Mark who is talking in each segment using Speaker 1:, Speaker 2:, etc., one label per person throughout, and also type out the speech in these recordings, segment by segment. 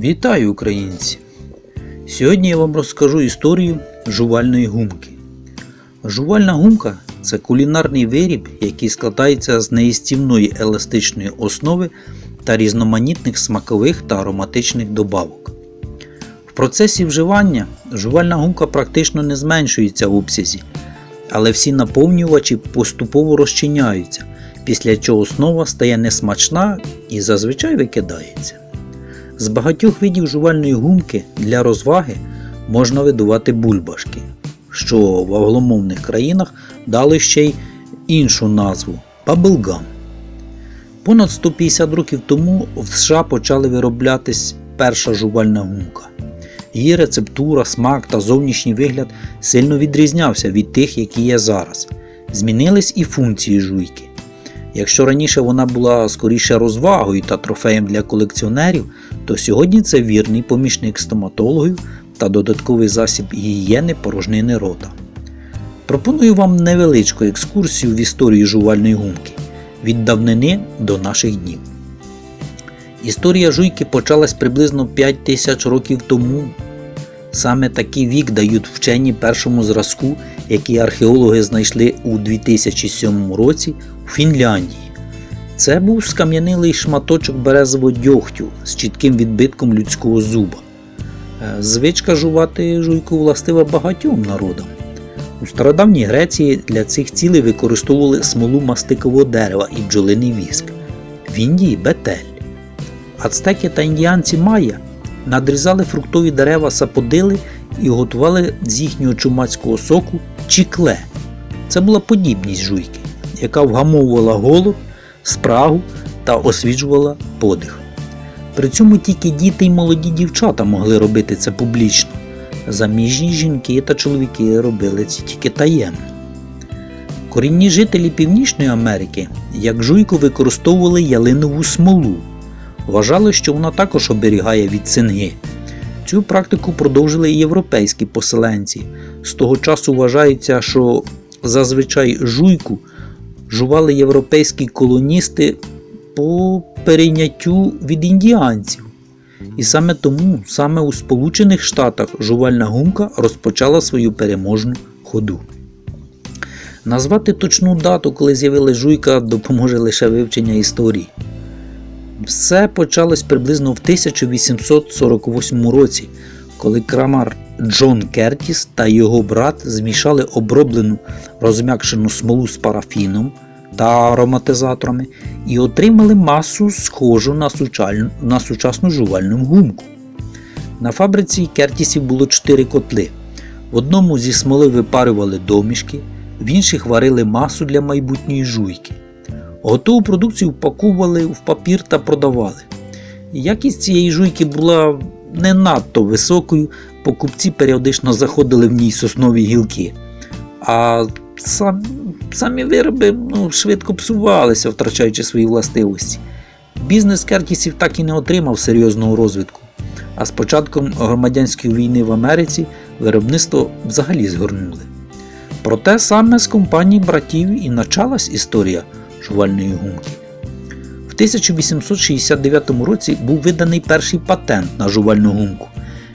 Speaker 1: Вітаю українці! Сьогодні я вам розкажу історію жувальної гумки. Жувальна гумка це кулінарний виріб, який складається з неїстівної еластичної основи та різноманітних смакових та ароматичних добавок. В процесі вживання жувальна гумка практично не зменшується в обсязі, але всі наповнювачі поступово розчиняються, після чого основа стає несмачна і зазвичай викидається. З багатьох видів жувальної гумки для розваги можна видувати бульбашки, що в англомовних країнах дали ще й іншу назву баблгам. Понад 150 років тому в США почали вироблятись перша жувальна гумка. Її рецептура, смак та зовнішній вигляд сильно відрізнявся від тих, які є зараз. Змінились і функції жуйки. Якщо раніше вона була скоріше розвагою та трофеєм для колекціонерів, то сьогодні це вірний помічник стоматологів та додатковий засіб гігієни порожнини рота. Пропоную вам невеличку екскурсію в історію жувальної гумки від давнини до наших днів. Історія жуйки почалась приблизно 5 тисяч років тому. Саме такий вік дають вчені першому зразку, який археологи знайшли у 2007 році у Фінляндії. Це був скам'янилий шматочок березового дьогтю з чітким відбитком людського зуба. Е, Звичка жувати жуйку властива багатьом народам. У стародавній Греції для цих цілей використовували смолу мастикового дерева і бджолиний віск. В Індії бетель. Ацтеки та індіанці Майя надрізали фруктові дерева саподили і готували з їхнього чумацького соку чікле. Це була подібність жуйки, яка вгамовувала голод, спрагу та освіжувала подих. При цьому тільки діти й молоді дівчата могли робити це публічно. Заміжні жінки та чоловіки робили це тільки таємно. Корінні жителі Північної Америки як жуйку використовували ялинову смолу. Вважали, що вона також оберігає від цинги. Цю практику продовжили і європейські поселенці. З того часу вважається, що зазвичай жуйку жували європейські колоністи по перейняттю від індіанців. І саме тому, саме у Сполучених Штатах жувальна гумка розпочала свою переможну ходу. Назвати точну дату, коли з'явилась жуйка, допоможе лише вивчення історії. Все почалось приблизно в 1848 році, коли крамар Джон Кертіс та його брат змішали оброблену розм'якшену смолу з парафіном та ароматизаторами і отримали масу схожу на, сучальну, на сучасну жувальну гумку. На фабриці Кертісів було 4 котли. В одному зі смоли випарювали домішки, в інших варили масу для майбутньої жуйки. Готову продукцію впаковували в папір та продавали. Якість цієї жуйки була не надто високою, покупці періодично заходили в ній соснові гілки. А сам, самі вироби ну, швидко псувалися, втрачаючи свої властивості. Бізнес Кертісів так і не отримав серйозного розвитку. А з початком громадянської війни в Америці виробництво взагалі згорнули. Проте саме з компанії братів і почалась історія жувальної гумки. В 1869 році був виданий перший патент на жувальну гумку.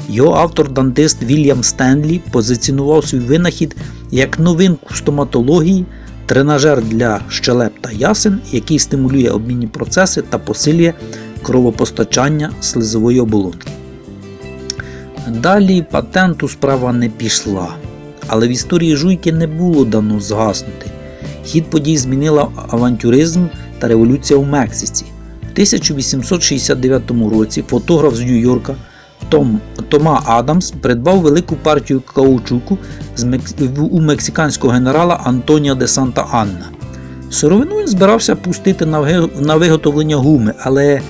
Speaker 1: Його автор-дантист Вільям Стенлі позиціонував свій винахід як новинку стоматології, тренажер для щелеп та ясен, який стимулює обмінні процеси та посилює кровопостачання слизової оболонки. Далі патенту справа не пішла, але в історії жуйки не було дано згаснути. Хід подій змінила авантюризм та революція у Мексиці. В 1869 році фотограф з Нью-Йорка Том, Тома Адамс придбав велику партію каучуку з у мексиканського генерала Антоніо де Санта Анна. Сировину він збирався пустити на, на виготовлення гуми, але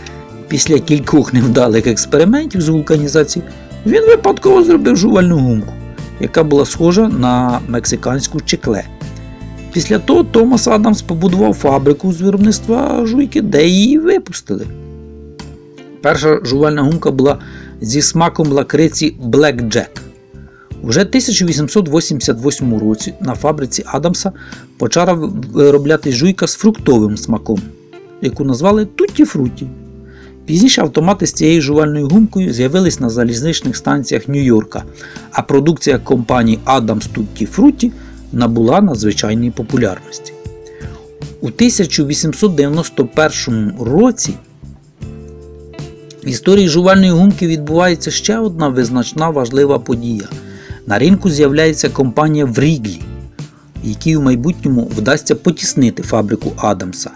Speaker 1: після кількох невдалих експериментів з вулканізації він випадково зробив жувальну гумку, яка була схожа на мексиканську чекле. Після того Томас Адамс побудував фабрику з виробництва жуйки, де її випустили. Перша жувальна гумка була зі смаком лакриці Black Jack. Уже 1888 році на фабриці Адамса почала виробляти жуйка з фруктовим смаком, яку назвали Тутті Фруті. Пізніше автомати з цією жувальною гумкою з'явились на залізничних станціях Нью-Йорка, а продукція компанії Adams Tutti Frutti набула надзвичайної популярності. У 1891 році в історії жувальної гумки відбувається ще одна визначна важлива подія. На ринку з'являється компанія Вріглі, якій у майбутньому вдасться потіснити фабрику Адамса.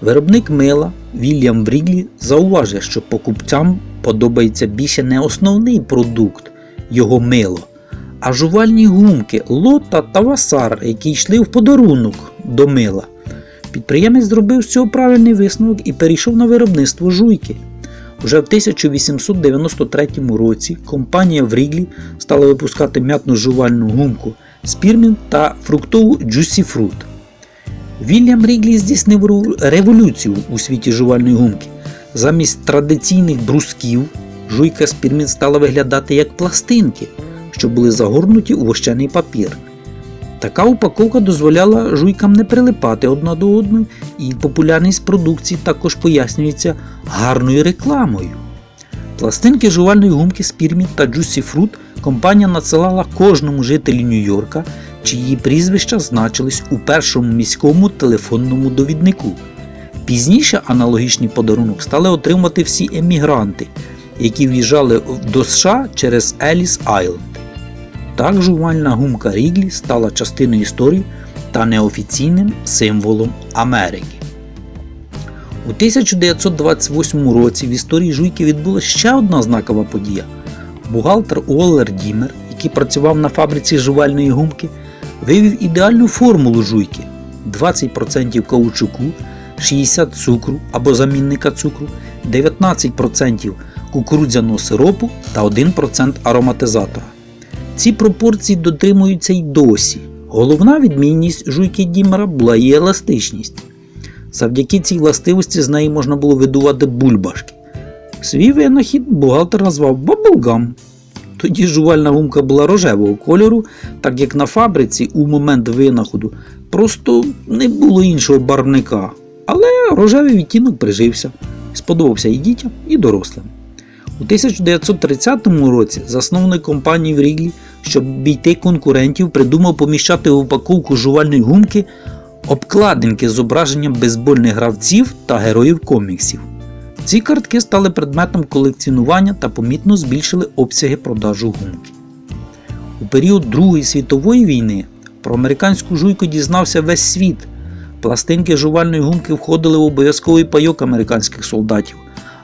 Speaker 1: Виробник мила Вільям Вріглі зауважує, що покупцям подобається більше не основний продукт його мило, а жувальні гумки лота та васар, які йшли в подарунок до мила. Підприємець зробив з цього правильний висновок і перейшов на виробництво жуйки. Уже в 1893 році компанія Вріглі стала випускати м'ятну жувальну гумку Спірмін та фруктову Juicy Fruit. Вільям Ріглі здійснив революцію у світі жувальної гумки. Замість традиційних брусків жуйка Спірмін стала виглядати як пластинки, що були загорнуті у вощений папір. Така упаковка дозволяла жуйкам не прилипати одна до одної, і популярність продукції також пояснюється гарною рекламою. Пластинки жувальної гумки Spearmint та Juicy Fruit компанія надсилала кожному жителю Нью-Йорка, чиї прізвища значились у першому міському телефонному довіднику. Пізніше аналогічний подарунок стали отримувати всі емігранти, які в'їжджали до США через Еліс Айленд. Так жувальна гумка Ріглі стала частиною історії та неофіційним символом Америки. У 1928 році в історії жуйки відбулася ще одна знакова подія. Бухгалтер Уоллер Дімер, який працював на фабриці жувальної гумки, вивів ідеальну формулу жуйки: 20% каучуку, 60 цукру або замінника цукру, 19% кукурудзяного сиропу та 1% ароматизатора. Ці пропорції дотримуються й досі. Головна відмінність жуйки Дімера була її еластичність. Завдяки цій властивості з неї можна було видувати бульбашки. Свій винахід бухгалтер назвав баблгам. Тоді жувальна гумка була рожевого кольору, так як на фабриці у момент винаходу просто не було іншого барвника. Але рожевий відтінок прижився, сподобався і дітям, і дорослим. У 1930 році засновник компанії Вріглі, щоб обійти конкурентів, придумав поміщати в упаковку жувальної гумки обкладинки з зображенням бейсбольних гравців та героїв коміксів. Ці картки стали предметом колекціонування та помітно збільшили обсяги продажу гумки. У період Другої світової війни про американську жуйку дізнався весь світ. Пластинки жувальної гумки входили в обов'язковий пайок американських солдатів,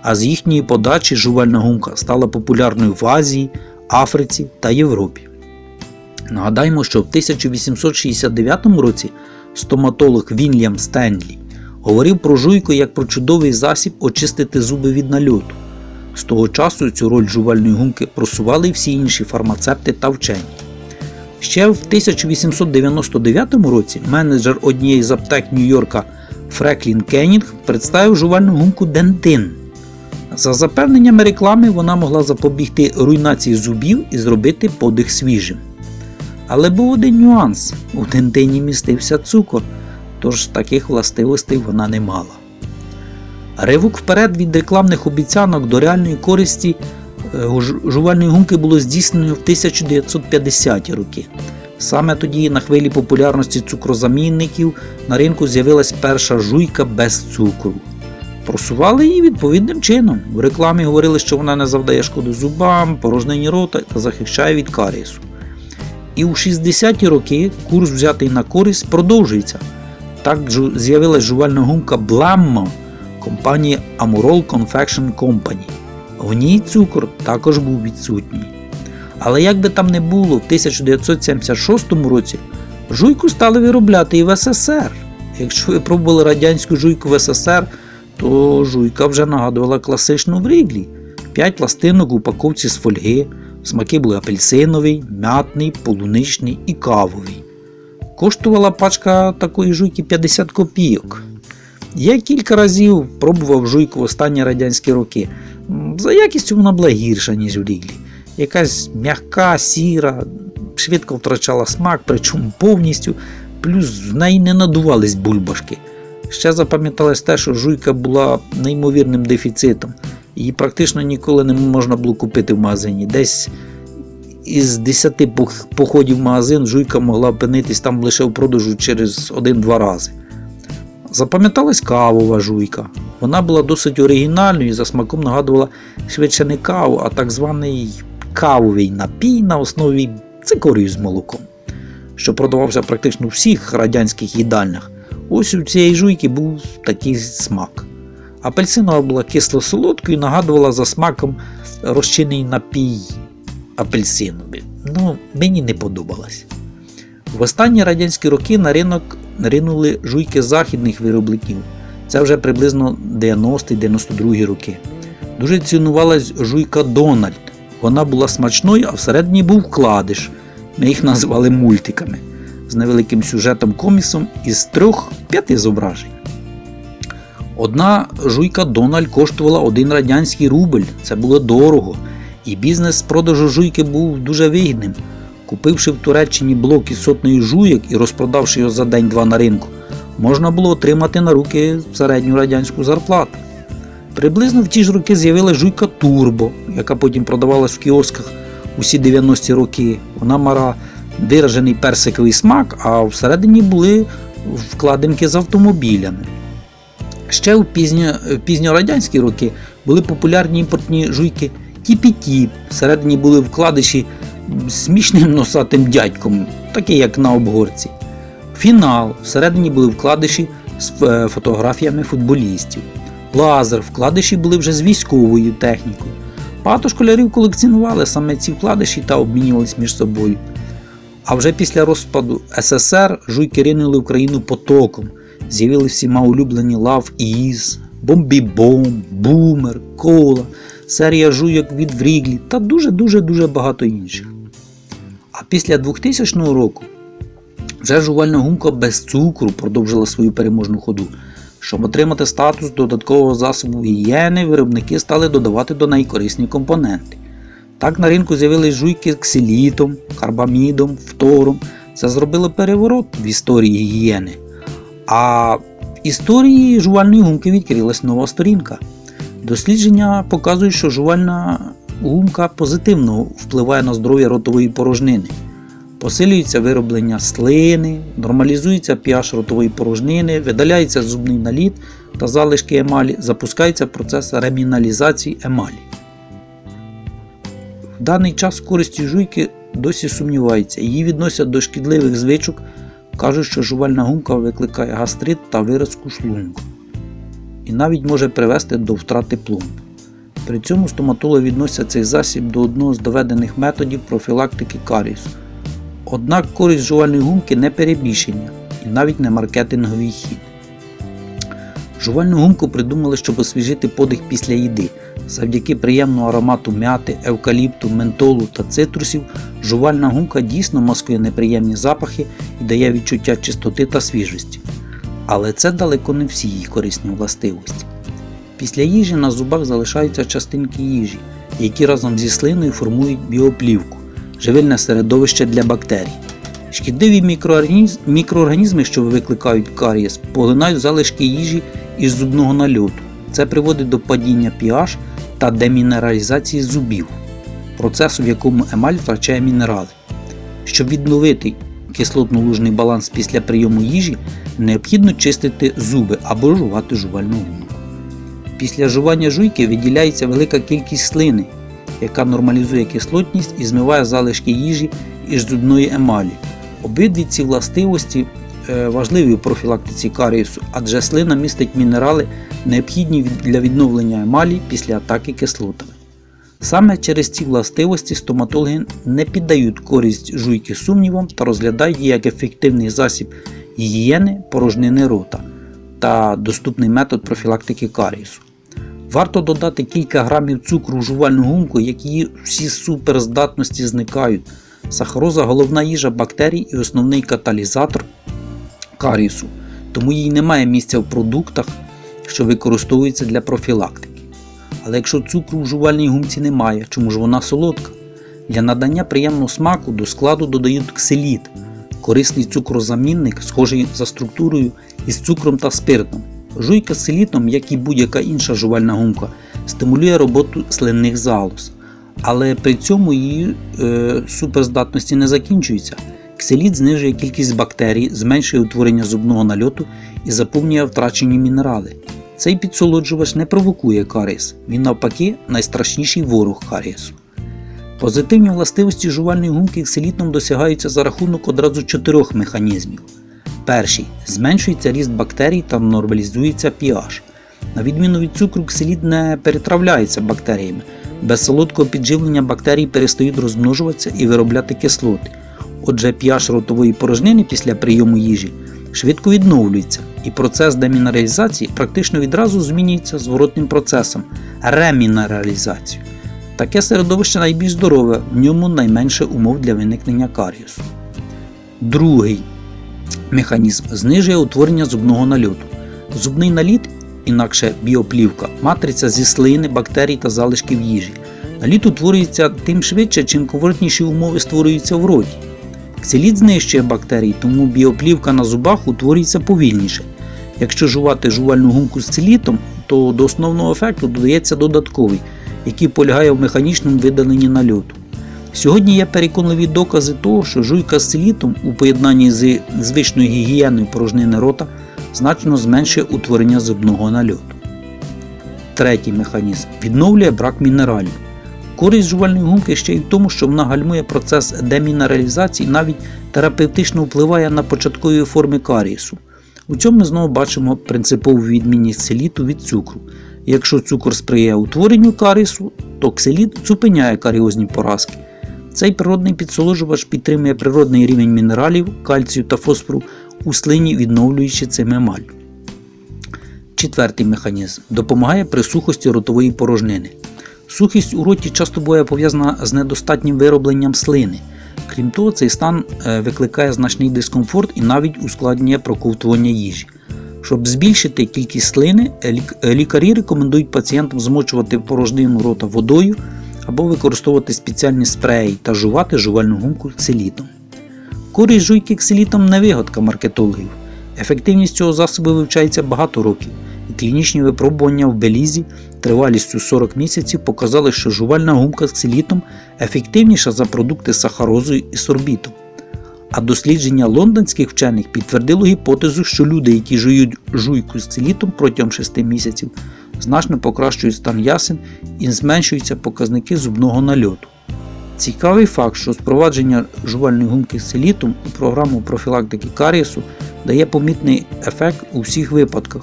Speaker 1: а з їхньої подачі жувальна гумка стала популярною в Азії, Африці та Європі. Нагадаємо, що в 1869 році стоматолог Вільям Стенлі говорив про жуйку як про чудовий засіб очистити зуби від нальоту. З того часу цю роль жувальної гумки просували всі інші фармацепти та вчені. Ще в 1899 році менеджер однієї з аптек Нью-Йорка Фреклін Кеннінг представив жувальну гумку Дентин. За запевненнями реклами, вона могла запобігти руйнації зубів і зробити подих свіжим. Але був один нюанс: у дентині містився цукор, тож таких властивостей вона не мала. Ривок вперед від рекламних обіцянок до реальної користі е, жувальної гумки було здійснено в 1950-ті роки. Саме тоді на хвилі популярності цукрозамінників на ринку з'явилась перша жуйка без цукру. Просували її відповідним чином. В рекламі говорили, що вона не завдає шкоди зубам, порожнині рота та захищає від карієсу. І у 60-ті роки курс взятий на користь продовжується. Так з'явилась жувальна гумка Blammo компанії Amurol Confection Company. В ній цукор також був відсутній. Але як би там не було, в 1976 році жуйку стали виробляти і в СССР. Якщо ви пробували радянську жуйку в СССР, то жуйка вже нагадувала класичну в ріглі. П'ять пластинок у упаковці з фольги. Смаки були апельсиновий, м'ятний, полуничний і кавовий. Коштувала пачка такої жуйки 50 копійок. Я кілька разів пробував жуйку в останні радянські роки. За якістю вона була гірша, ніж в ріглі. Якась м'яка, сіра, швидко втрачала смак, причому повністю, плюс в неї не надувались бульбашки. Ще запам'яталось те, що жуйка була неймовірним дефіцитом. Її практично ніколи не можна було купити в магазині. Десь із 10 походів в магазин жуйка могла опинитись там лише в продажу через 1-2 рази. Запам'яталась кавова жуйка. Вона була досить оригінальною і за смаком нагадувала швидше не каву, а так званий кавовий напій на основі цикорію з молоком, що продавався практично у всіх радянських їдальнях. Ось у цієї жуйки був такий смак. Апельсинова була кисло-солодкою і нагадувала за смаком розчинний напій апельсиновий. Ну, мені не подобалось. В останні радянські роки на ринок ринули жуйки західних виробників. Це вже приблизно 90-92 роки. Дуже цінувалась жуйка Дональд. Вона була смачною, а всередині був вкладиш. Ми їх називали мультиками з невеликим сюжетом комісом із трьох-п'яти зображень. Одна жуйка Дональд коштувала один радянський рубль. Це було дорого. І бізнес з продажу жуйки був дуже вигідним. Купивши в Туреччині блок із сотнею жуйок і розпродавши його за день-два на ринку, можна було отримати на руки середню радянську зарплату. Приблизно в ті ж роки з'явилася жуйка Турбо, яка потім продавалась в кіосках усі 90-ті роки. Вона мала виражений персиковий смак, а всередині були вкладинки з автомобілями. Ще у в пізньорадянські роки були популярні імпортні жуйки Тіпі-Тіп. Всередині були вкладиші смішним носатим дядьком, такі як на обгорці. Фінал. Всередині були вкладиші з е, фотографіями футболістів. Лазер. Вкладиші були вже з військовою технікою. Багато школярів колекціонували саме ці вкладиші та обмінювались між собою. А вже після розпаду СССР жуйки ринули Україну потоком. З'явилися всіма улюблені Love Is, Бомбі-Бом, Бумер, Кола, серія жуйок від Вріглі та дуже-дуже дуже багато інших. А після 2000 року вже жувальна гумка без цукру продовжила свою переможну ходу. Щоб отримати статус додаткового засобу гігієни, виробники стали додавати до неї корисні компоненти. Так на ринку з'явились жуйки ксилітом, карбамідом, фтором. Це зробило переворот в історії гігієни. А в історії жувальної гумки відкрилась нова сторінка. Дослідження показують, що жувальна гумка позитивно впливає на здоров'я ротової порожнини. Посилюється вироблення слини, нормалізується pH ротової порожнини, видаляється зубний наліт та залишки емалі, запускається процес реміналізації емалі. В даний час користі жуйки досі сумніваються, її відносять до шкідливих звичок, кажуть, що жувальна гумка викликає гастрит та виразку шлунку і навіть може привести до втрати пломб. При цьому стоматологи відносять цей засіб до одного з доведених методів профілактики карієсу. Однак користь жувальної гумки не перебільшення і навіть не маркетинговий хід. Жувальну гумку придумали, щоб освіжити подих після їди. Завдяки приємному аромату м'яти, евкаліпту, ментолу та цитрусів, жувальна гумка дійсно маскує неприємні запахи і дає відчуття чистоти та свіжості. Але це далеко не всі її корисні властивості. Після їжі на зубах залишаються частинки їжі, які разом зі слиною формують біоплівку, живильне середовище для бактерій. Шкідливі мікроорганізми, що викликають карієс, поглинають залишки їжі із зубного нальоту. Це приводить до падіння pH та демінералізації зубів, процесу, в якому емаль втрачає мінерали. Щоб відновити кислотно-лужний баланс після прийому їжі, необхідно чистити зуби або жувати жувальну гумку. Після жування жуйки виділяється велика кількість слини, яка нормалізує кислотність і змиває залишки їжі із зубної емалі. Обидві ці властивості важливі у профілактиці карієсу, адже слина містить мінерали, необхідні для відновлення емалі після атаки кислотами. Саме через ці властивості стоматологи не піддають користь жуйки сумнівам та розглядають її як ефективний засіб гігієни порожнини рота та доступний метод профілактики карієсу. Варто додати кілька грамів цукру в жувальну гумку, як її всі суперздатності зникають. Сахароза головна їжа бактерій і основний каталізатор карієсу, тому їй немає місця в продуктах, що використовуються для профілактики. Але якщо цукру в жувальній гумці немає, чому ж вона солодка? Для надання приємного смаку до складу додають ксиліт. корисний цукрозамінник, схожий за структурою із цукром та спиртом. Жуйка з селітом, як і будь-яка інша жувальна гумка, стимулює роботу слинних залоз. Але при цьому її е, суперздатності не закінчується. Кселіт знижує кількість бактерій, зменшує утворення зубного нальоту і заповнює втрачені мінерали. Цей підсолоджувач не провокує карієс, він навпаки найстрашніший ворог карієсу. Позитивні властивості жувальної гумки кселітом досягаються за рахунок одразу чотирьох механізмів. Перший зменшується ріст бактерій та нормалізується pH. На відміну від цукру, кселіт не перетравляється бактеріями. Без солодкого підживлення бактерії перестають розмножуватися і виробляти кислоти. Отже, pH ротової порожнини після прийому їжі швидко відновлюється, і процес демінералізації практично відразу змінюється зворотним процесом ремінералізацією. Таке середовище найбільш здорове, в ньому найменше умов для виникнення каріусу. Другий механізм знижує утворення зубного нальоту. Зубний наліт, інакше біоплівка, матриця зі слини, бактерій та залишків їжі. Наліт утворюється тим швидше, чим комфортніші умови створюються в роті. Кселіт знищує бактерії, тому біоплівка на зубах утворюється повільніше. Якщо жувати жувальну гумку з целітом, то до основного ефекту додається додатковий, який полягає в механічному видаленні нальоту. Сьогодні є переконливі докази того, що жуйка з целітом у поєднанні з звичною гігієною порожнини рота значно зменшує утворення зубного нальоту. Третій механізм відновлює брак мінералів. Користь жувальної гумки ще й в тому, що вона гальмує процес демінералізації, навіть терапевтично впливає на початкові форми карієсу. У цьому ми знову бачимо принципову відмінність селіту від цукру. Якщо цукор сприяє утворенню карієсу, то кселіт зупиняє каріозні поразки. Цей природний підсолоджувач підтримує природний рівень мінералів, кальцію та фосфору у слині, відновлюючи цим емаль. Четвертий механізм допомагає при сухості ротової порожнини. Сухість у роті часто буває пов'язана з недостатнім виробленням слини. Крім того, цей стан е, викликає значний дискомфорт і навіть ускладнює проковтування їжі. Щоб збільшити кількість слини, е, е, лікарі рекомендують пацієнтам змочувати порожнину рота водою або використовувати спеціальні спреї та жувати жувальну гумку ксилітом. Користь жуйки ксилітом не вигадка маркетологів. Ефективність цього засобу вивчається багато років, клінічні випробування в Белізі тривалістю 40 місяців показали, що жувальна гумка з ксилітом ефективніша за продукти з сахарозою і сорбітом. А дослідження лондонських вчених підтвердило гіпотезу, що люди, які жують жуйку з ксилітом протягом 6 місяців, значно покращують стан ясен і зменшуються показники зубного нальоту. Цікавий факт, що впровадження жувальної гумки з селітом у програму профілактики карієсу дає помітний ефект у всіх випадках.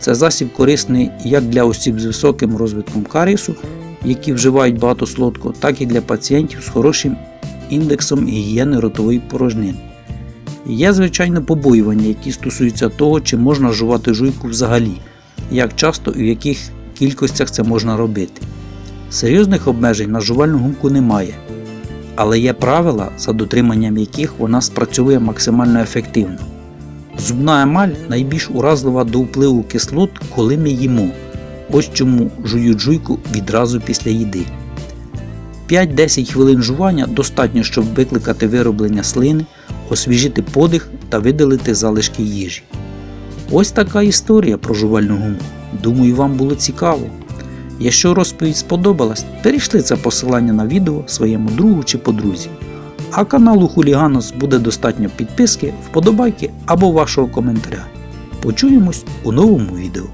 Speaker 1: Це засіб корисний як для осіб з високим розвитком карієсу, які вживають багато солодкого, так і для пацієнтів з хорошим індексом гігієни ротової порожнини. Є звичайно побоювання, які стосуються того, чи можна жувати жуйку взагалі, як часто і в яких кількостях це можна робити. Серйозних обмежень на жувальну гумку немає, але є правила, за дотриманням яких вона спрацьовує максимально ефективно. Зубна емаль найбільш уразлива до впливу кислот, коли ми їмо. Ось чому жують жуйку відразу після їди. 5-10 хвилин жування достатньо, щоб викликати вироблення слини, освіжити подих та видалити залишки їжі. Ось така історія про жувальну гумку. Думаю, вам було цікаво. Якщо розповідь сподобалась, перейшли це посилання на відео своєму другу чи подрузі. А каналу Хуліганос буде достатньо підписки, вподобайки або вашого коментаря. Почуємось у новому відео.